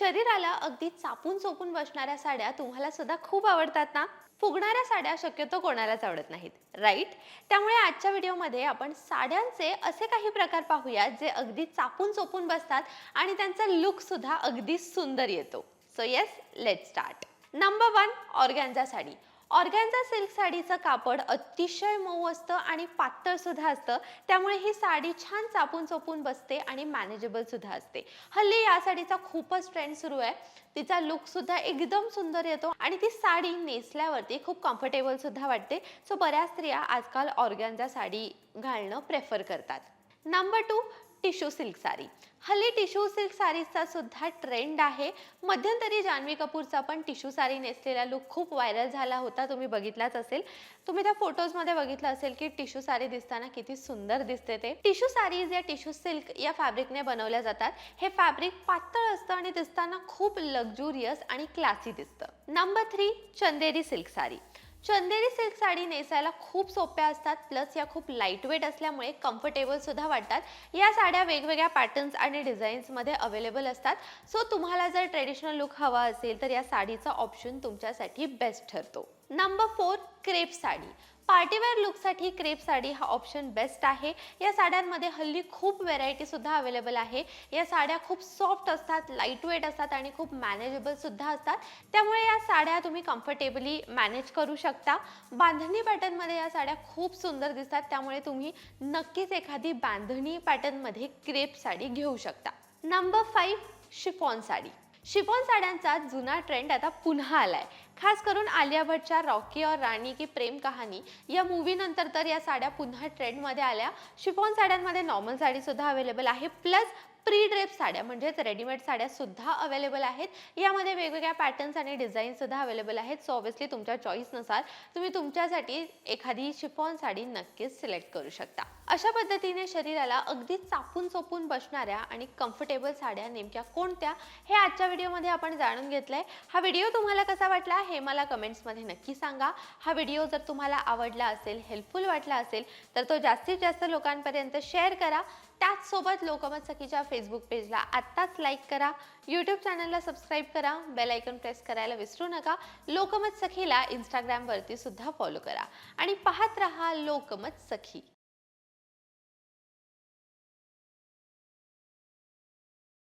शरीराला अगदी चापून चोपून बसणाऱ्या साड्या तुम्हाला सुद्धा खूप आवडतात ना? फुगणाऱ्या साड्या शक्यतो कोणालाच आवडत नाहीत राईट त्यामुळे आजच्या व्हिडिओमध्ये आपण साड्यांचे असे काही प्रकार पाहूयात जे अगदी चापून चोपून बसतात आणि त्यांचा लुक सुद्धा अगदी सुंदर येतो. So yes let start number one organza sari. Organza silk साडीचं कापड अतिशय मऊ असतं आणि पातळ सुद्धा असतं. त्यामुळे ही साडी छान चापून चोपून बसते आणि मॅनेजेबल सुद्धा असते. हल्ली या साडीचा खूपच ट्रेंड सुरू आहे. तिचा लुक सुद्धा एकदम सुंदर येतो आणि ती साडी नेसल्यावरती खूप कम्फर्टेबल सुद्धा वाटते. सो बऱ्याच स्त्रिया आजकाल ऑर्गॅन्झा साडी घालणं प्रेफर करतात. Number two tissue silk sari. हल्ली टिश्यू सिल्क साडीचा सुद्धा ट्रेंड आहे. मध्यंतरी जान्हवी कपूरचा पण टिश्यू साडी नेसलेला लुक खूप व्हायरल झाला होता. तुम्ही बघितलाच असेल. तुम्ही त्या फोटोजमध्ये बघितलं असेल की टिश्यू साडी दिसताना किती सुंदर दिसते ते. टिश्यू साडीज या टिश्यू सिल्क या फॅब्रिकने बनवल्या जातात. हे फॅब्रिक पातळ असतं आणि दिसताना खूप लक्झुरियस आणि क्लासी दिसतं. Number three Chanderi silk sari. Chanderi silk sari नेसायला खूप सोप्या असतात प्लस या खूप लाईटवेट असल्यामुळे कम्फर्टेबल सुद्धा वाटतात. या साड्या वेगवेगळ्या पॅटर्न्स आणि डिझाईन्समध्ये अवेलेबल असतात. सो तुम्हाला जर ट्रेडिशनल लुक हवा असेल तर या साडीचा ऑप्शन तुमच्यासाठी बेस्ट ठरतो. Number four crepe sari. Party wear लुकसाठी crepe sari हा ऑप्शन बेस्ट आहे. या साड्यांमध्ये हल्ली खूप व्हेरायटीसुद्धा अवेलेबल आहे. या साड्या खूप सॉफ्ट असतात लाइट वेट असतात आणि खूप मॅनेजेबलसुद्धा असतात. त्यामुळे या साड्या तुम्ही कम्फर्टेबली मॅनेज करू शकता. बांधणी पॅटर्नमध्ये या साड्या खूप सुंदर दिसतात. त्यामुळे तुम्ही नक्कीच एखादी बांधणी पॅटर्नमध्ये क्रेप साडी घेऊ शकता. Number five chiffon sari. Chiffon साड्यांचा जुना ट्रेंड आता पुन्हा आलाय. खास करून आलिया भट्टच्या रॉकी और राणी की प्रेम कहाणी या मूवीनंतर तर या साड्या पुन्हा ट्रेंडमध्ये आल्या. शिफॉन साड्यांमध्ये नॉर्मल साडीसुद्धा अवेलेबल आहे. प्लस प्री ड्रेप साड्या म्हणजेच रेडीमेड साड्या सुद्धा अवेलेबल आहेत. यामध्ये वेगवेगळ्या पॅटर्न्स आणि डिझाईन सुद्धा अवेलेबल आहेत. सो ऑब्व्हियसली तुमच्या चॉईसनुसार तुम्ही तुमच्यासाठी एखादी शिफॉन साडी नक्कीच सिलेक्ट करू शकता. अशा पद्धतीने शरीराला अगदी चापून चोपून बसणाऱ्या आणि कम्फर्टेबल साड्या नेमक्या कोणत्या हे आजच्या व्हिडिओमध्ये आपण जाणून घेतलंय. हा व्हिडिओ तुम्हाला कसा वाटला हे मला कमेंट्समध्ये नक्की सांगा. हा व्हिडिओ जर तुम्हाला आवडला असेल हेल्पफुल वाटला असेल तर तो जास्तीत जास्त लोकांपर्यंत शेअर करा. त्याचसोबत लोकमत सखीच्या फेसबुक पेजला आत्ताच लाईक करा. यूट्यूब चॅनलला सबस्क्राईब करा. बेल आयकॉन प्रेस करायला विसरू नका. लोकमत सखीला इंस्टाग्रामवरती सुद्धा फॉलो करा. आणि पाहत रहा लोकमत सखी